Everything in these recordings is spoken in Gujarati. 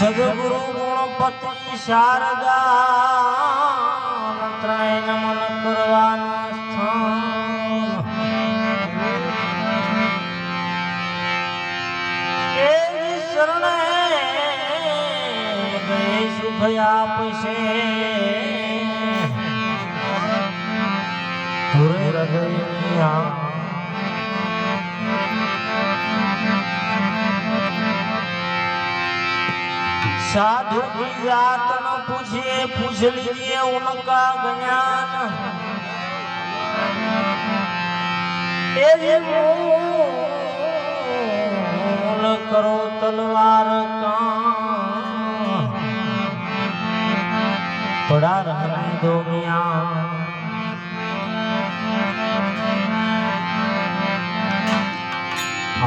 સદગુરુ ગુણપતિ શારદા મંત્રાય નમન કરવાનું સ્થાન એ આપશે ધુરે સાધુ કી જાત નો પૂછે પૂછલી જે ઉનકા જ્ઞાન. એ મોલ કરો તલવાર કા પડા રહને દો મિયા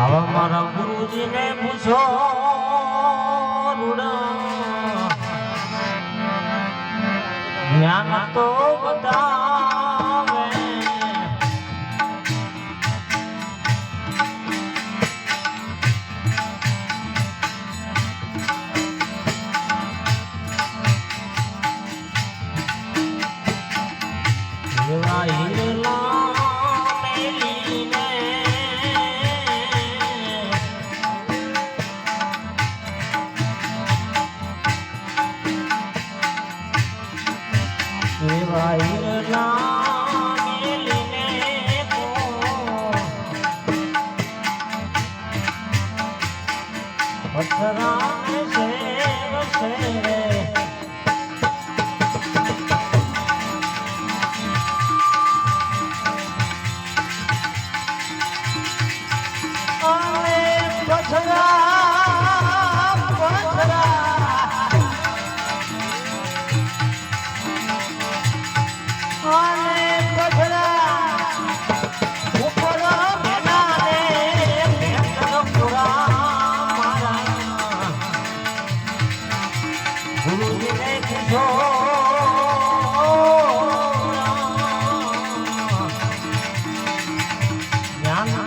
આવા મારા ગુરુજીને પૂછો, રૂડા. જ્ઞાન તો બતાવે પથરાને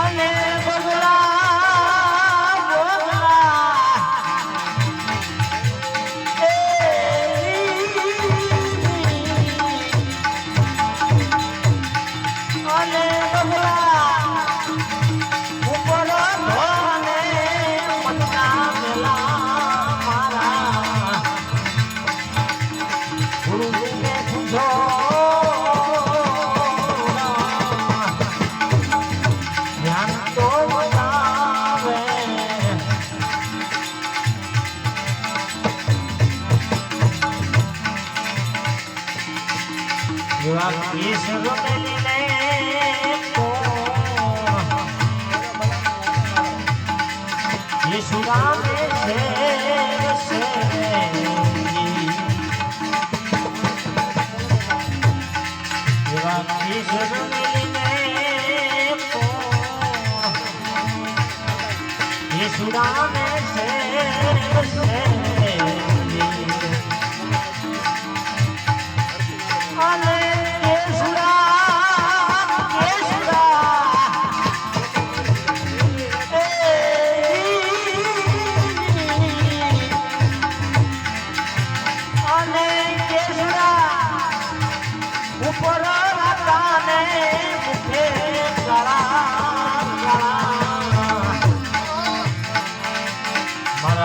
i Hollywood. જેવા રમેલીને યશુરામે શેર શેરી જેવા રમેલીને યશુરામે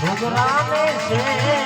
ભોગરામે છે